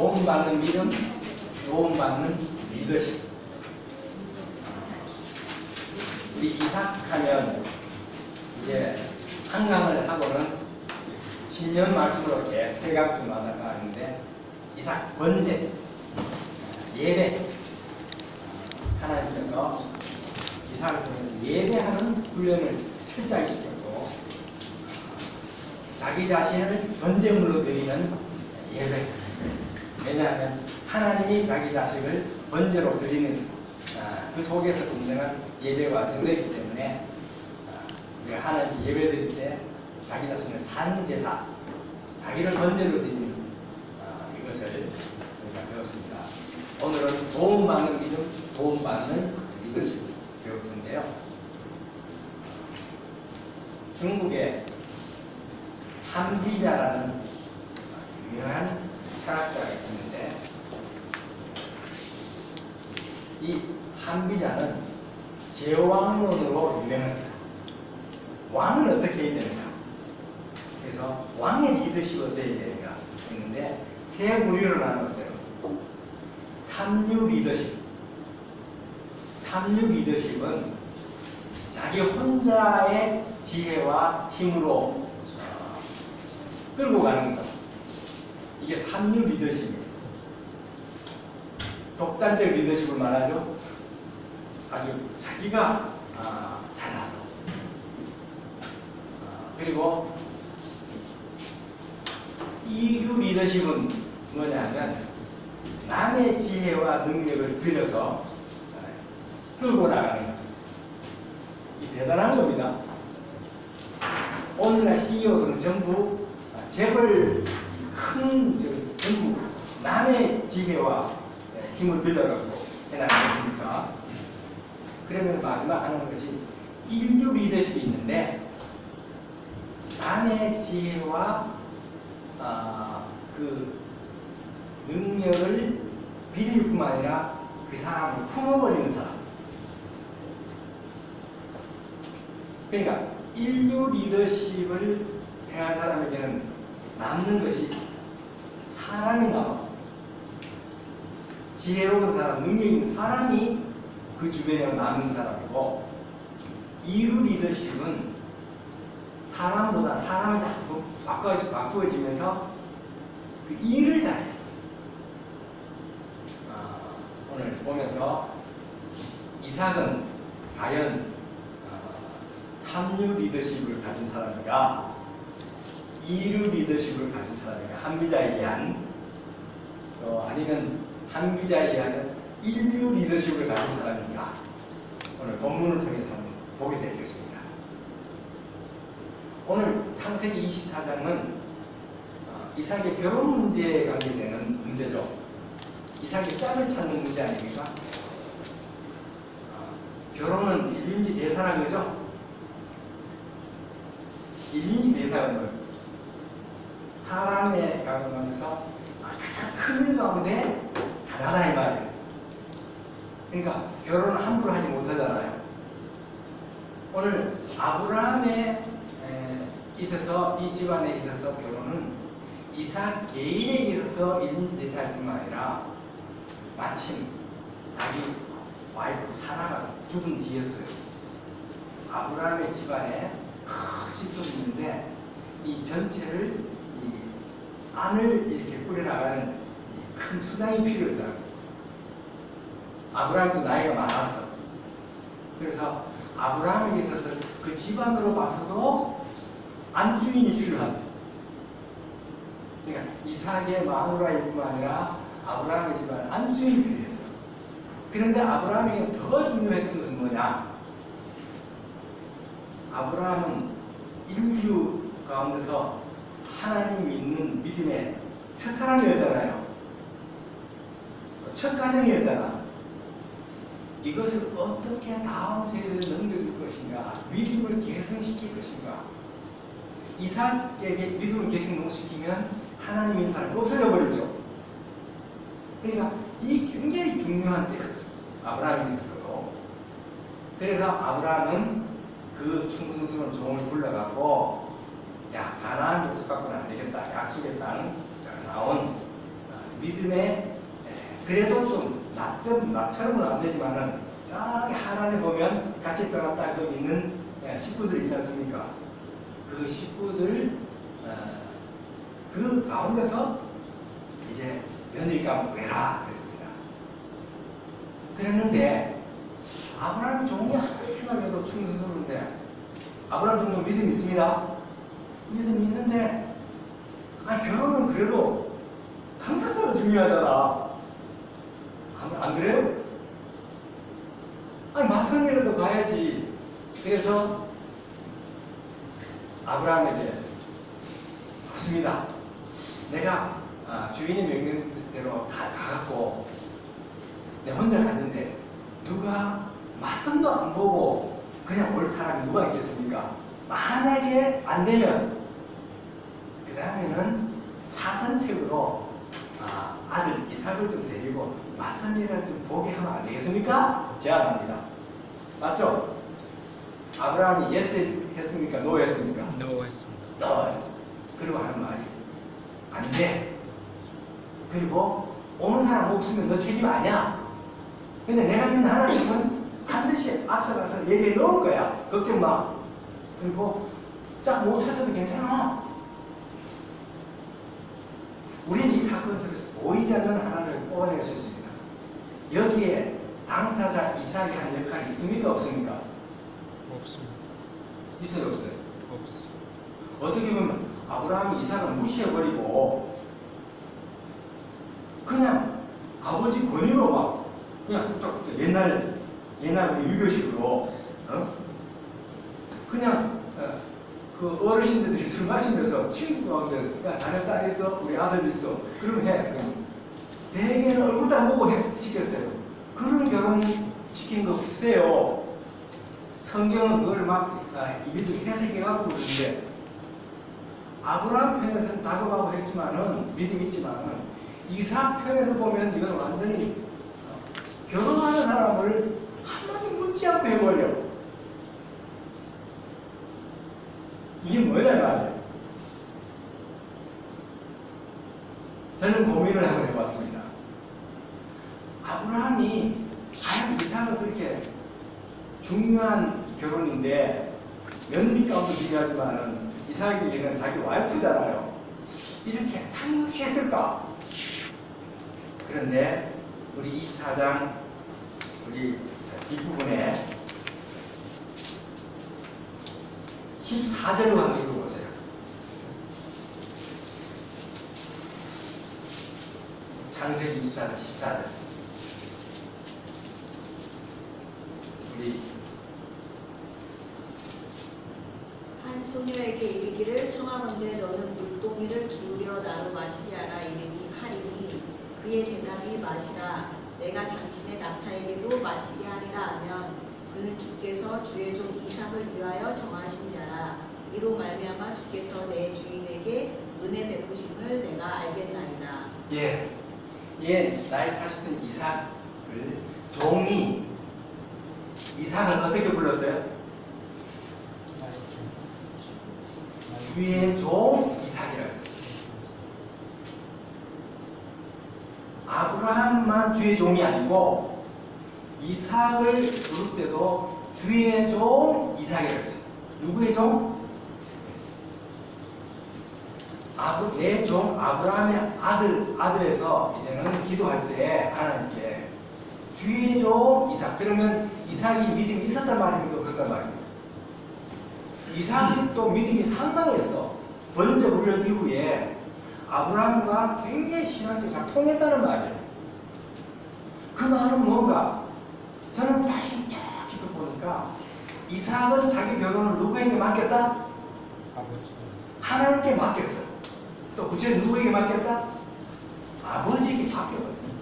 도움받는 믿음, 도움받는 리더십. 우리 이삭하면 이제 한강을 하고는 신년 말씀으로 개세각주마다 가는데 이삭 번제 예배 하나님께서 이삭을 통해서 예배하는 훈련을 철저히 시켰고 자기 자신을 번제물로 드리는 예배 왜냐하면 하나님이 자기 자식을 번제로 드리는 아, 그 속에서 진정한 예배가 증거했기 때문에 아, 우리가 하나님 예배 드릴 때 자기 자신을 산 제사 자기를 번제로 드리는 아, 이것을 우리가 배웠습니다. 오늘은 도움받는 믿음, 도움받는 리더십 배울 텐데요. 중국에 한비자라는 유명한 철학자가 있었는데 이 한비자는 제왕론으로 유명합니다. 왕은 어떻게 해야 되는가? 그래서 왕의 리더십이 어떻게 해야 되는가 했는데 세 부류로 나눴어요. 삼류 리더십. 삼류 리더십은 자기 혼자의 지혜와 힘으로 어, 끌고 가는 것. 이게 삼류 리더십이에요. 독단적 리더십을 말하죠. 아주 자기가 아, 잘나서. 아, 그리고 이류 리더십은 뭐냐면 남의 지혜와 능력을 빌려서 끌고 나가는 것. 이 대단한 겁니다. 오늘날 CEO들은 전부 재벌 큰 저- 전부 남의 지혜와 힘을 빌려갖고 해나가겠습니까? 그러면서 마지막 하는 것이 인류 리더십이 있는데 남의 지혜와 아, 그 능력을 빌릴 뿐만 아니라 그 사람을 품어버리는 사람. 그러니까 인류 리더십을 행한 사람에게는 남는 것이 사람이 남아. 지혜로운 사람, 능력 있는 사람이 그 주변에 남는 사람이고 이루 리더십은 사람보다 사람이 자꾸 바꿔, 바꾸어지면서 그 일을 잘해. 아, 오늘 보면서 이삭은 과연 어, 삼류 리더십을 가진 사람인가, 이류 리더십을 가진 한비자에 의한 또 아니면 한비자에 의한 인류 리더십을 가진 사람인가 오늘 본문을 통해서 한번 보게 될 것입니다. 오늘 창세기 24장은 어, 이삭의 결혼 문제에 관계되는 문제죠. 이삭의 짝을 찾는 문제 아닙니까? 어, 결혼은 일륜지 대사라는 거죠. 일륜지 대사가 뭐예요? 사람의 가운데서 가장 큰 가운데 하나다 이 말이에요. 그러니까 결혼을 함부로 하지 못하잖아요. 오늘 아브라함에 에, 있어서 이 집안에 있어서 결혼은 이삭 개인에게 있어서 일인지 대사일 뿐만 아니라 마침 자기 와이프 사라가 죽은 뒤였어요. 아브라함의 집안에 큰 식속이 있는데 이 전체를 이 안을 이렇게 꾸려나가는 이큰 수장이 필요했다고. 아브라함도 나이가 많았어. 그래서 아브라함에게 있어서 그 집안으로 봐서도 안주인이 필요한. 그러니까 이삭의 마누라일 뿐만 아니라 아브라함의 집안 안주인이 필요했어. 그런데 아브라함에게 더 중요했던 것은 뭐냐? 아브라함은 인류 가운데서 하나님 믿는 믿음의 첫사랑이었잖아요. 첫 가정이었잖아. 이것을 어떻게 다음 세대에 넘겨줄 것인가? 믿음을 개성시킬 것인가? 이삭에게 믿음을 개성시키면 하나님 인사를 없어져 버리죠. 그러니까 이 굉장히 중요한 때였어요. 아브라함에 있어서도. 그래서 아브라함은 그 충성스러운 종을 불러갖고 야 가나안 족속 갖고는 안 되겠다. 약속의 땅 자, 나온 아, 믿음의 에, 그래도 좀 나점 나처럼은 안 되지만은 저기 하란에 보면 같이 떠났다 그 있는 에, 식구들 있지 않습니까? 그 식구들 어, 그 가운데서 이제 며느리감 외라 그랬습니다. 그랬는데 아브라함이 종이 아무리 생각해도 충성스러운데 아브라함 정도 믿음 있습니다. 믿음 있는데 아니 결혼은 그래도 당사자가 중요하잖아. 안, 안 그래요? 아니 맞선이라도 가야지. 그래서 아브라함에게 좋습니다. 내가 아, 주인의 명령대로 가, 가갖고 내 혼자 갔는데 누가 맞선도 안 보고 그냥 올 사람이 누가 있겠습니까? 만약에 안 되면 그 다음에는 차선책으로 아, 아들 이삭을 좀 데리고 맞선일을 좀 보게 하면 안 되겠습니까? 제안합니다. 맞죠? 아브라함이 예스 했습니까? 노 했습니까? 넣어있습니다. 노 했어. 그리고 하는 말이 안 돼. 그리고 오는 사람 없으면 너 책임 아니야. 근데 내가 믿는 하나님은 반드시 앞서가서 예배해 놓을 거야. 걱정 마. 그리고 짝못 찾아도 괜찮아. 우리는 이 사건 속에서 보이지 않는 하나를 뽑아낼 수 있습니다. 여기에 당사자 이삭이 한 역할이 있습니까? 없습니까? 없습니다. 있어요? 없어요? 없습니다. 어떻게 보면 아브라함이 이삭을 무시해버리고 그냥 아버지 권위로 막 그냥 딱 옛날 옛날 우리 유교식으로 어? 그냥 어, 그 어르신들이 술 마시면서 친구 가운데 야 자네 딸 있어 우리 아들 있어 그러면 해. 대개는 얼굴도 안 보고 해 시켰어요 그런 결혼 시킨 거 비슷해요 성경은 그걸 막 아, 입이 해석해가지고 그러는데 아브라함 편에서는 다급하고 했지만은 믿음 있지만은 이삭 편에서 보면 이건 완전히 어, 결혼하는 사람을 한마디 묻지 않고 해버려. 이게 뭐냐 말이에요. 저는 고민을 한번 해봤습니다. 아브라함이 과연 이삭을 그렇게 중요한 결혼인데 며느리 가운데 중요하지만은 이삭에게는 자기 와이프잖아요. 이렇게 상의없이 했을까? 그런데 우리 24장 우리 뒷부분에 14절로 한번 읽어보세요. 창세기 24장 14절 우리 한 소녀에게 이르기를 청하건대 너는 물동이를 기울여 나로 마시게 하라 이르니 하리니 그의 대답이 마시라 내가 당신의 낙타에게도 마시게 하리라 하면 그는 주께서 주의 종 이삭을 위하여 정하신 자라 이로 말미암아 주께서 내 주인에게 은혜 베푸심을 내가 알겠나이다 예, 예, 나이 40된 이삭을 종이 이삭을 어떻게 불렀어요? 주의 종 이삭이라고 했어요. 아브라함만 주의 종이 아니고 이삭을 부를 때도 주의 종 이삭이라고 했어요. 누구의 종? 아브, 내종 아브라함의 아들, 아들에서 이제는 기도할 때 하나님께 주의 종 이삭. 그러면 이삭이 믿음이 있었단 말입니까? 없었단 말입니까? 이삭이 또 믿음이 상당했어. 번제 훈련 이후에 아브라함과 굉장히 신앙적으로 잘 통했다는 말이에요. 그 말은 뭔가? 저는 다시 쭉 깊이 보니까 이삭은 자기 결혼을 누구에게 맡겼다? 아버지. 하나님께 맡겼어요. 또 구체적으로 누구에게 맡겼다? 아버지에게 맡겨버렸어요.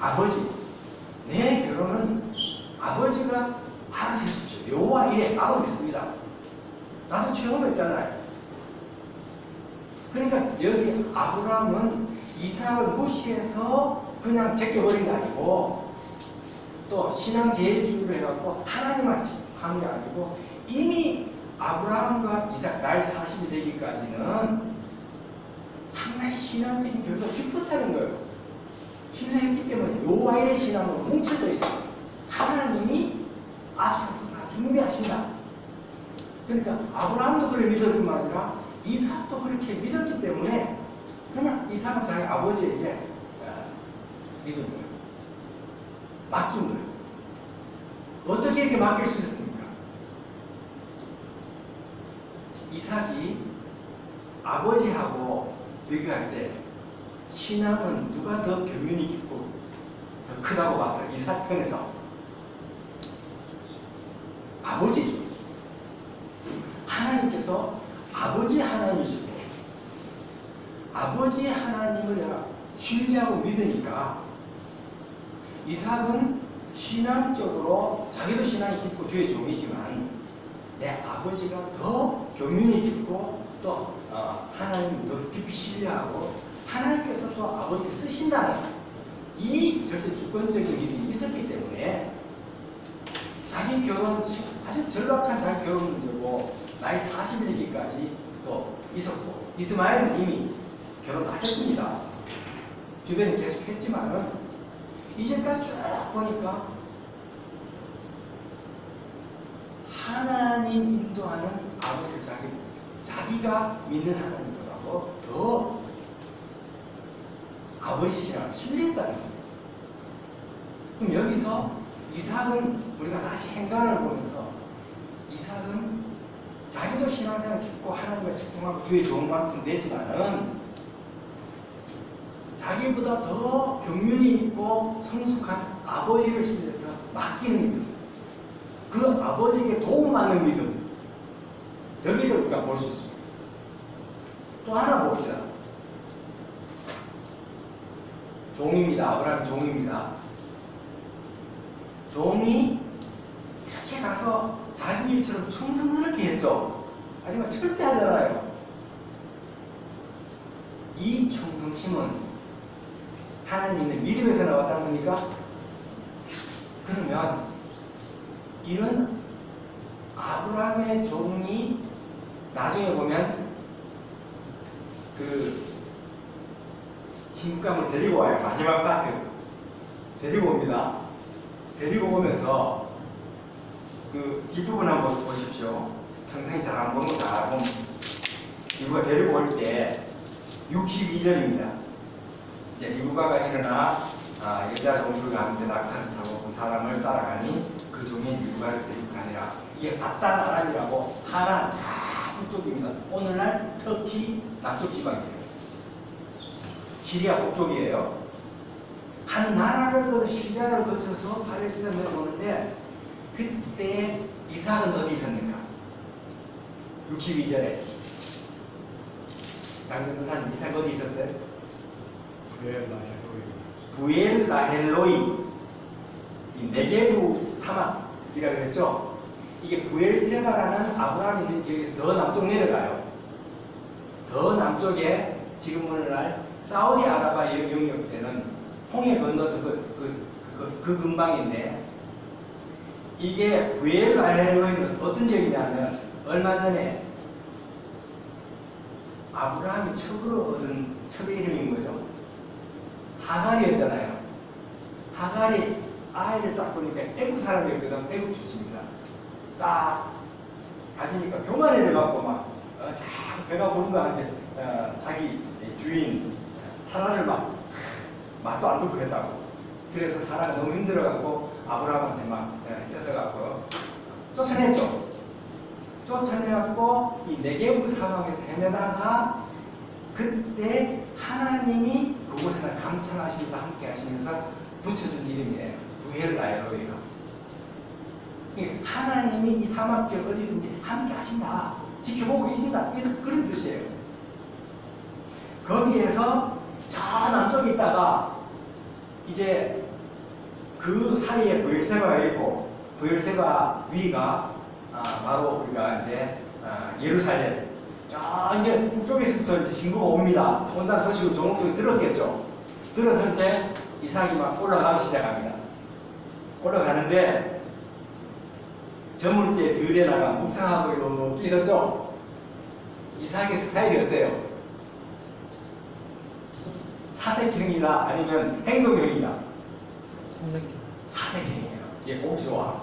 아버지, 내 결혼은 아버지가 알아서 해주십시오. 여호와 이래 나도 믿습니다. 나도 체험했잖아요. 그러니까 여기 아브라함은 이삭을 무시해서 그냥 제껴버린 게 아니고 또 신앙 제일주의로 해갖고 하나님만 하는 게 아니고 이미 아브라함과 이삭 나이 40이 되기까지는 상당히 신앙적인 교류가 깊었다는 거예요. 신뢰했기 때문에 요와의 신앙으로 뭉쳐져 있어요. 하나님이 앞서서 다 준비하신다. 그러니까 아브라함도 그를 믿을 뿐만 아니라 이삭도 그렇게 믿었기 때문에 그냥 이삭은 자기 아버지에게 어, 믿은 거예요. 맡긴 거예요. 어떻게 이렇게 맡길 수 있었습니까? 이삭이 아버지하고 비교할 때 신앙은 누가 더 교면이 깊고 더 크다고 봤어요. 이삭 편에서 아버지죠. 하나님께서 아버지 하나님이시고 아버지 하나님을 내가 신뢰하고 믿으니까 이삭은 신앙적으로 자기도 신앙이 깊고 주의 종이지만 내 아버지가 더 교민이 깊고 또 어, 하나님 더 깊이 신뢰하고 하나님께서 또 아버지를 쓰신다는 이 절대 주권적인 믿음이 있었기 때문에 자기 결혼 아주 절박한 자기 결혼 문제고 나이 40일기까지 또 있었고 이스마엘은 이미 결혼 다 했습니다. 주변에 계속 했지만은 이제까지 쭉 보니까 하나님 인도하는 아버지를 자기 자기가 믿는 하나님보다도 더 아버지 신앙을 신뢰했다는 거예요. 그럼 여기서 이삭은 우리가 다시 행간을 보면서 이삭은 자기도 신앙생활 깊고 하나님과 직통하고 주의 좋은 만큼 됐지만은 자기보다 더 경륜이 있고 성숙한 아버지를 신뢰해서 맡기는 믿음. 그 아버지에게 도움받는 믿음. 여기를 우리가 볼 수 있습니다. 또 하나 봅시다. 종입니다. 아브라함 종입니다. 종이 이렇게 가서 자기 일처럼 충성스럽게 했죠. 하지만 철저하잖아요. 이 충성심은 하나님 있는 믿음에서 나왔지 않습니까? 그러면 이런 아브라함의 종이 나중에 보면 그 신부감을 데리고 와요. 마지막 파트. 데리고 옵니다. 데리고 오면서 그 뒷부분 한번 보십시오. 평생 잘안 보는 거잘 보면 리브가 데리고 올 때 62절입니다. 이제 리브가가 일어나 아, 여자 함께 낙타를 타고 그 사람을 따라가니 그 종이 리브가를 데리고 가니라. 이게 바단 아람이라고 하란 자 북쪽입니다. 오늘날 터키 남쪽 지방이에요. 시리아 북쪽이에요. 한 나라를 그 시리아를 거쳐서 팔레스타인을 오는데 그때 이삭은 어디 있었는가? 62절에 장전도사님 이삭 어디 있었어요? 부엘 라헬로이 이 네게부 사막이라고 그랬죠? 이게 부엘세바라는 아브라함이 있는 지역에서 더 남쪽 내려가요. 더 남쪽에 지금 오늘날 사우디아라비아 영역 때는 홍해 건너서 그, 그, 그, 그 근방인데 이게 부엘 라헬로이는 어떤 지역이냐면 얼마 전에 아브라함이 첩으로 얻은 첩의 이름인 거죠. 하갈이었잖아요. 하갈이 아이를 딱 보니까 애국 사람이었거든. 애국 출신입니다. 딱 가지니까 교만해져갖고 막 어, 자꾸 배가 부른 거 같아. 어, 자기 주인 사라를 막 맛도 안 듣고 했다고. 그래서 사라가 너무 힘들어갖고 아브라함한테 막 어, 떼서갖고 쫓아냈죠. 쫓아내갖고 이 네게부 사막에서 헤매다가 그때 하나님이 그곳에는 감찰하시면서 함께 하시면서 붙여준 이름이에요. 부엘라에로이가. 하나님이 이 사막 지역 어디든지 함께 하신다. 지켜보고 계신다. 그런 뜻이에요. 거기에서 저 남쪽에 있다가 이제 그 사이에 부엘세바가 있고 부엘세바 위가 아, 바로 우리가 이제 아, 예루살렘 자 이제 북쪽에서부터 이제 신부가 옵니다. 온다는 소식을 종목들이 들었겠죠. 들어서 이제 이삭이 막 올라가기 시작합니다. 올라가는데 저물 때 들에 나가 묵상하고 이렇게 있었죠. 이삭의 스타일이 어때요? 사색형이다 아니면 행동형이다? 선생님. 사색형이에요. 얘 보기 좋아.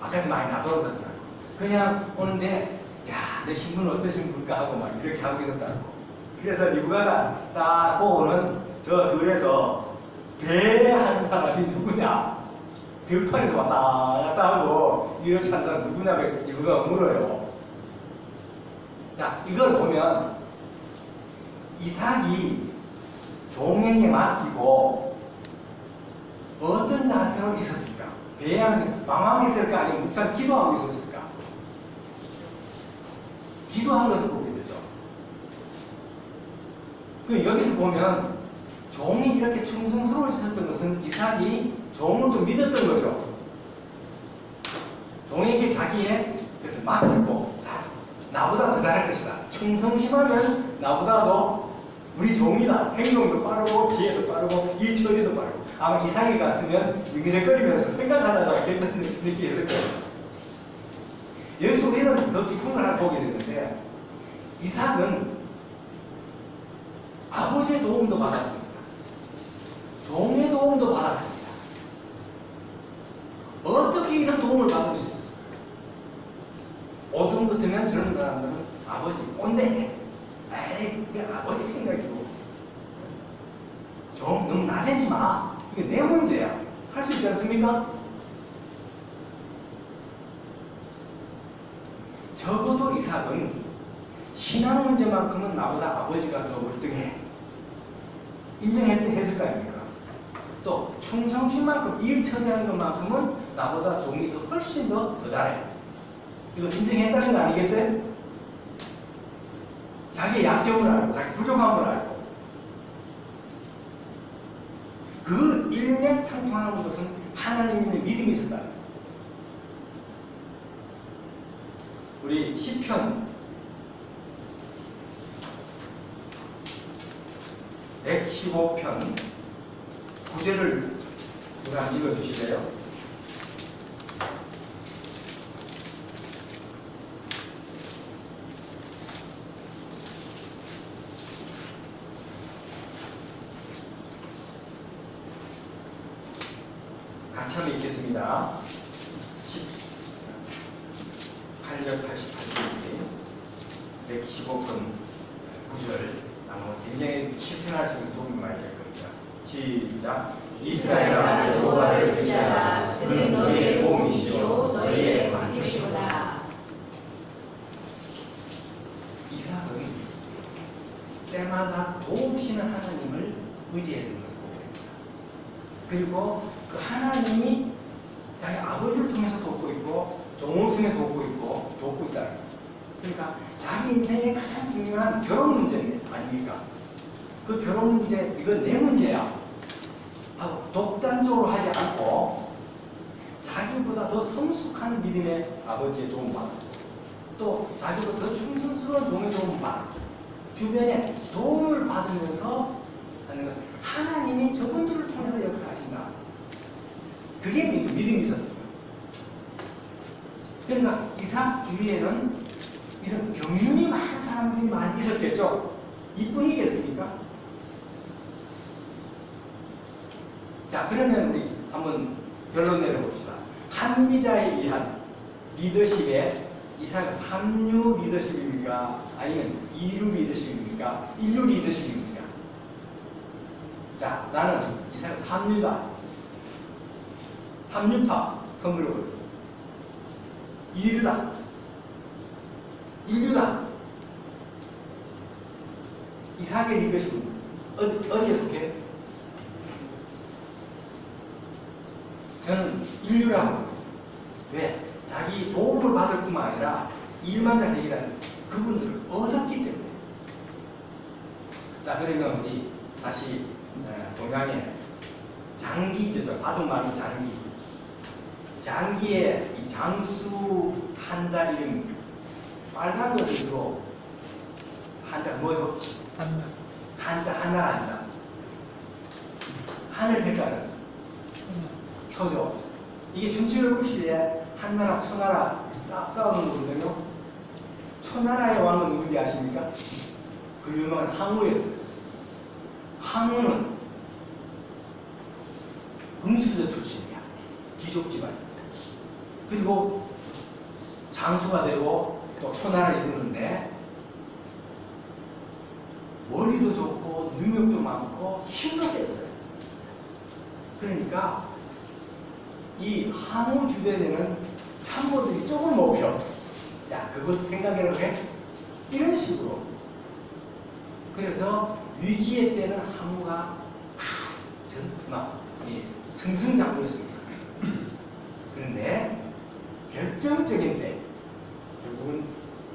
바깥에 많이 나돌아다닌다. 그냥 오는데 야, 내 신부는 어떤 신부일까 하고 막 이렇게 하고 있었다고. 그래서 리브가가 딱 보고는 저 들에서 배하는 사람이 누구냐? 들판에서 왔다 갔다 하고 이렇게 하는 사람 누구냐고 리브가가 물어요. 자, 이걸 보면 이삭이 종행에 맡기고 어떤 자세로 있었을까? 배양에서 방황했을까? 아니면 묵상 기도하고 있었을까? 기도한 것을 보게 되죠. 그 여기서 보면 종이 이렇게 충성스러워졌던 것은 이삭이 종을 또 믿었던 거죠. 종에게 자기의 것을 맡기고 자 나보다 더 잘할 것이다. 충성심하면 나보다도 우리 종이다. 행동도 빠르고 기회도 빠르고 일 처리도 빠르고 아마 이삭이 갔으면 미기적거리면서 생각하다가 괜찮은 느끼 했을 거예요. 여기서 우리는 더 깊은 걸 하나 보게 되는데 이삭은 아버지의 도움도 받았습니다. 종의 도움도 받았습니다. 어떻게 이런 도움을 받을 수 있었어요? 어둠 같으면 젊은 사람들은 아버지 꼰대 에이 그게 아버지 생각이고 좀 너무 나대지 마 이게 내 문제야 할 수 있지 않습니까? 적어도 이삭은 신앙 문제만큼은 나보다 아버지가 더 월등해 인정했을 거 아닙니까? 또 충성심만큼 일 처리하는 것만큼은 나보다 종이 더 훨씬 더, 더 잘해 이거 인정했다는 거 아니겠어요? 자기의 약점을 알고 자기 부족함을 알고 그 일맥상통하는 것은 하나님 있는 믿음이 있었다. 우리 시편 115편 9절을 누가 읽어주실래요? 같이 한번 읽겠습니다. 888페이지 115편 9절 아마 굉장히 실생활적인 도움이 많이 될 겁니다. 시작 이스라엘아 여호와를 의지하라 그는 너희의 도움이시오 너희의 방패시로다 이삭은 때마다 도우시는 하나님을 의지했던 것을 보게 됩니다. 그리고 그 하나님이 자기 아버지를 통해서 돕고 있고 종을 통해 돕고 있고 돕고 있다. 그러니까 자기 인생의 가장 중요한 결혼 문제 아닙니까? 그 결혼 문제 이건 내 문제야. 하고 독단적으로 하지 않고 자기보다 더 성숙한 믿음의 아버지의 도움을 받고 또 자기보다 더 충성스러운 종의 도움을 받고 주변에 도움을 받으면서 하는 것 하나님이 저분들을 통해서 역사하신다. 그게 믿- 믿음이 있었던 거예요. 그러니까 이삭 주위에는 이런 경륜이 많은 사람들이 많이 있었겠죠. 이뿐이겠습니까? 자, 그러면 우리 한번 결론 내려봅시다. 한비자에 의한 리더십에 이삭은 3류 리더십입니까? 아니면 2류 리더십입니까? 1류 리더십입니까? 자, 나는 이삭은 3류다. 3류파 선물을 보여줘. 2류다. 1류다. 이삭의 리더십은 어디, 어디에 속해? 저는 인류라고. 왜? 자기 도움을 받을 뿐만 아니라 일만 잘 되기란 그분들을 얻었기 때문에. 자, 그러면 우리 다시 어, 동양의 장기죠. 바둑말로 장기. 장기의 이 장수 한자 이름 빨간 것을 주로 한자 뭐죠? 한나. 한자 하나 한자. 하늘 색깔은. 초죠. 이게 춘추열국 시대에 한나라, 초나라 싸, 싸우는 거거든요. 초나라의 왕은 누군지 아십니까? 그 유명한 항우였어요. 항우는 금수저 출신이야. 귀족 집안. 그리고 장수가 되고 또 초나를 이루는데 머리도 좋고 능력도 많고 힘도 셌어요. 그러니까 이 항우 주변에는 참모들이 조금 먹혀. 야, 그것도 생각해라 해? 이런 식으로. 그래서 위기의 때는 항우가 다전막 예, 승승장구했습니다. 그런데 결정적인 때 결국은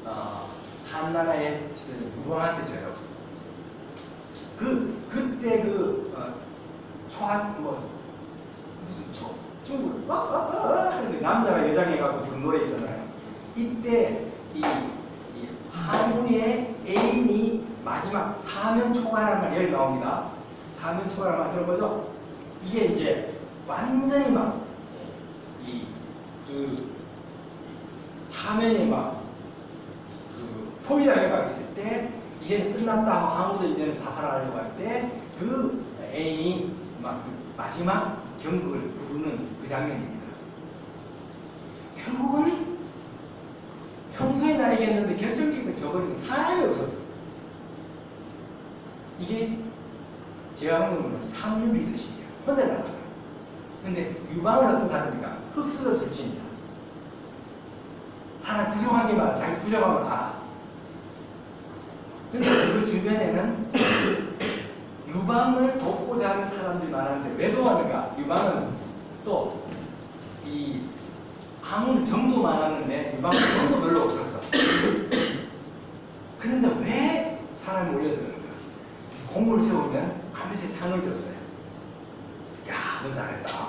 어, 한나라의 유방한테 져요. 그 그때 그 어, 초한 뭐 무슨 초 중국 어, 어, 어, 어 하는 그 남자가 여장해 갖고 부른 노래 있잖아요. 이때 이, 이 한우의 마지막 사면 초가란 말이 여기 나옵니다. 사면 초가란 말 들어보죠? 이게 이제 완전히 막 이 그 사면이 막그 포위당해가 있을 때 이제는 끝났다 아무도 이제는 자살하려고 할 때 그 애인이 막 그 마지막 경극을 부르는 그 장면입니다. 결국은 평소에 나에게 했는데 결정적으로 저버리면 사람이 없었어. 이게 제가 하는 거는 삼류리더십이야. 혼자 잡아요. 근데 유방은 어떤 사람입니까? 흑수저 출신이야. 사람 부족하기만 자기 부족함을 알아. 근데 그 주변에는 유방을 돕고자 하는 사람들이 많은데 왜 도와는가? 유방은 또 이 아무는 정도 많았는데 유방은 정도 별로 없었어. 그런데 왜 사람이 몰려드는가? 공을 세우면 반드시 상을 줬어요. 야, 너 잘했다.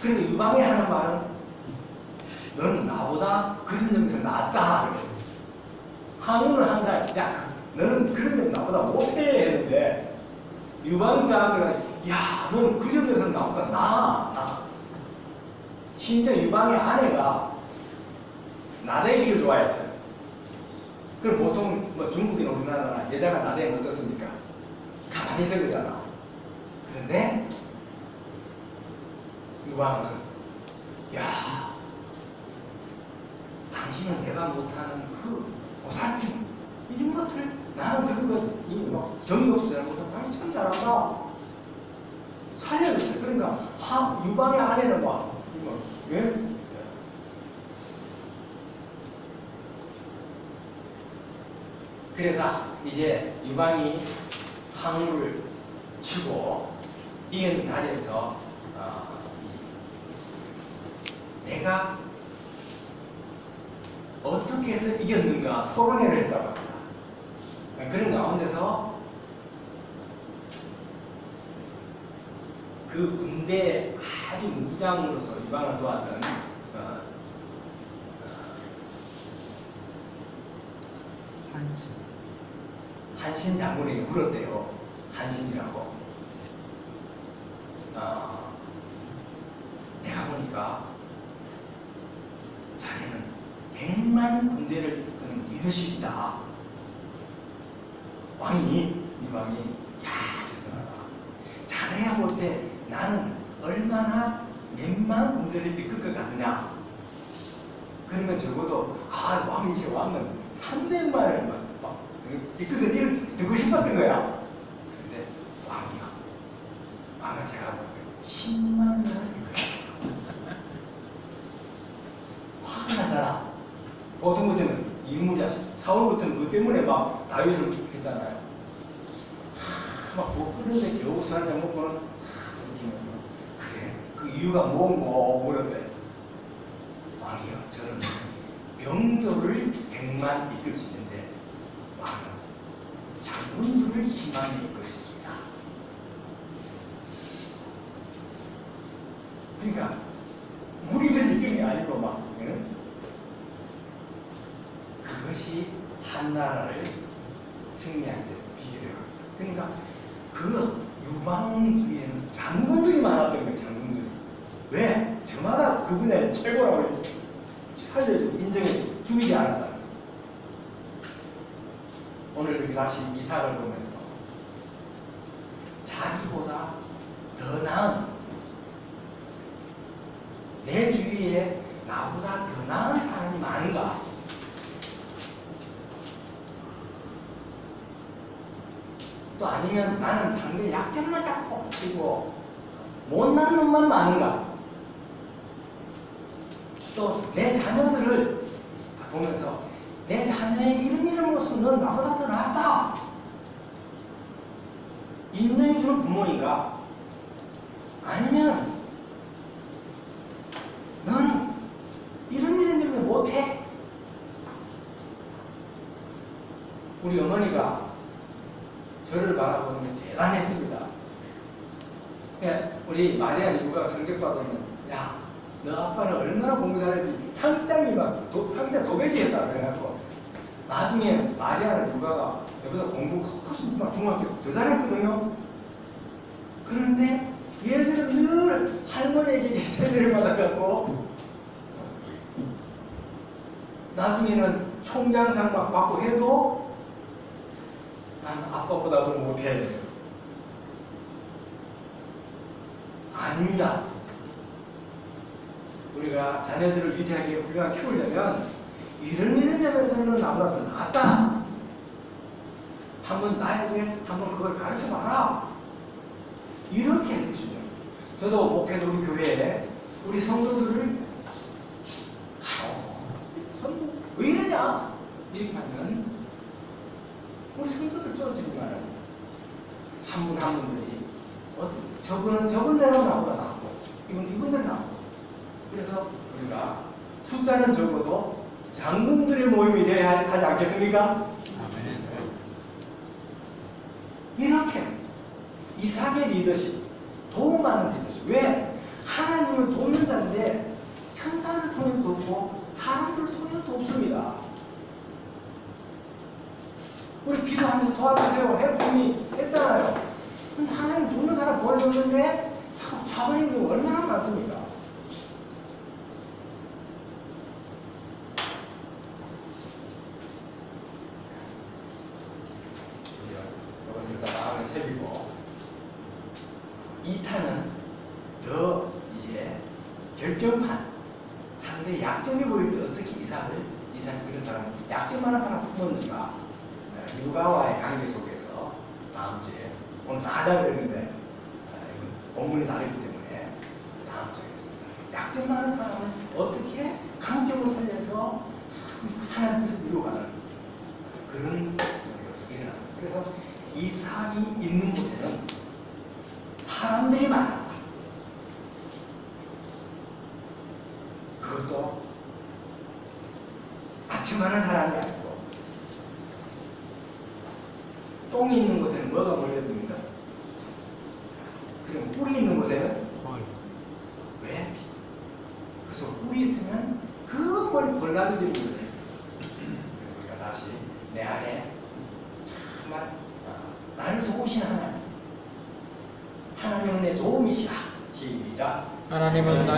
그리고 유방이 하는 말은 너는 나보다 그런 점에서 낫다. 항우는 항상 야, 너는 그런 점 나보다 못해 했는데 유방과 그는 야, 너는 그 점에서 나보다 나아. 나. 심지어 유방의 아내가 나대기를 좋아했어요. 그럼 보통 뭐 중국이나 우리나라 여자가 나대면 어떻습니까? 가만히 있어 그러잖아. 그런데 유방은 야 당신은 내가 못하는 그 보살핌 이런 것들 나는 그런 것이뭐 정이 없어요. 뭐 당신 참 잘한다. 살려줬어요. 그러니까 하, 유방의 아내는 막 왜? 그래서 이제 유방이 항우를 치고 이은 자리에서 어, 이- 내가 어떻게 해서 이겼는가 토론회를 했다고 합니다. 그런 가운데서 그 군대 아주 무장으로서 유방을 도왔던 어, 한신. 장군에게 물었대요. 한신이라고. 어, 내가 보니까 자네는 백만 군대를 이끄는 리더십이다. 왕이, 이 왕이, 야, 대단하다. 자네가 볼 때 나는 얼마나 몇만 군대를 이끌 것 같느냐. 그러면 적어도, 아, 왕이지, 왕은 300만을 막, 막 이끌던 일을 듣고 싶었던 거야. 근데 왕이요. 왕은 제가 볼때 10만 명을 화가 나잖아. 보통 같으면 이무자 사울 같은 그 때문에 막 다윗을 했잖아요. 하, 막 먹는데 겨우 술 한 잔 먹고는 싹 돌리면서 그래 그 이유가 뭐고 물었대. 왕이요 저는 병조를 100만 이끌 수 있는데 왕은 장군들을 10만 명 이끌 수 있습니다. 그러니까 무리들 이끌이 아니고 막 응? 그것이 한 나라를 승리할 때 비결이에요. 그러니까 그 유방주에는 장군들이 많았던 거예요. 장군들이 왜 저마다 그분의 최고라고 살려주고 인정해주고 죽이지 않았다. 오늘 여기 다시 이삭을 보면서 자기보다 더 나은 내 주위에 나보다 더 나은 사람이 많은가? 또 아니면 나는 상대 약점만 자꾸 꼽치고 못난 놈만 많은가? 또 내 자녀들을 보면서 내 자녀의 이런 이런 모습 넌 나보다 더 낫다. 인정해주는 부모인가? 아니면 너는 이런 이런 점을 못해. 우리 어머니가 저를 바라보는 게 대단했습니다. 예, 우리 마리아 리브가 성적 받으면 야, 너 아빠는 얼마나 공부 잘했지 상장이 막 도, 상장 도배지 했다 그래갖고 나중에 마리아 리브가가 여기다 공부 훨씬 막 중학교 더 잘했거든요. 그런데 얘들은 늘 할머니에게 세대를 받아갖고 나중에는 총장상 막 받고 해도 나는 아빠보다도 못해. 아닙니다. 우리가 자녀들을 위대하게 훌륭하게 키우려면 이런 이런 점에서는 더 낫다. 한번 나에게 한번 그걸 가르쳐 봐라. 이렇게 해주시면 저도 목회도 우리 교회에 우리 성도들을 아유 성도 왜 이러냐 이렇게 하면 우리 성도들 쪼지지만은 한분 한 분들이 어떤 저분은 저분대로 나보다 낫고 이분 이분대로 낫고 그래서 우리가 숫자는 적어도 장군들의 모임이 되어야 하지 않겠습니까? 이렇게 이삭의 리더십, 도움받는 리더십. 왜? 하나님을 돕는 자인데 천사를 통해서 돕고 사람들을 통해서 돕습니다. 우리 기도하면서 도와주세요. 해봄이 했잖아요. 근데 하나님 돕는 사람 보내줬는데 참 경우 얼마나 많습니까? 이것을 다 마음에 새기고 2탄은 더 이제 결정판 상대 약점이 보일 때 어떻게 이삭을 이삭 이런 사람 약점 많은 사람 품었는가 육아와의 관계 속에서 다음 주에 오늘 다 하자 그랬는데 아, 이건 원문이 다르기 때문에 다음 주에 하겠습니다. 약점 많은 사람은 어떻게 강점을 살려서 참 하나님 뜻을 이루어가는 그런 여기서 일어납니다. 그래서 이삭이 있는 곳에는 사람들이 많았다. 그것도 아침하는 사람이 아니고 똥이 있는 곳에는 뭐가 몰려듭니까? 그럼 뿔이 있는 곳에는 헐. 왜? 그래서 뿔이 있으면 그 머리 벌나들이 거예요. 그래서 우리가 다시 내 안에 정말 아, 나를 도우시는 하나님 하나님은 내 도움이시라 시작 하나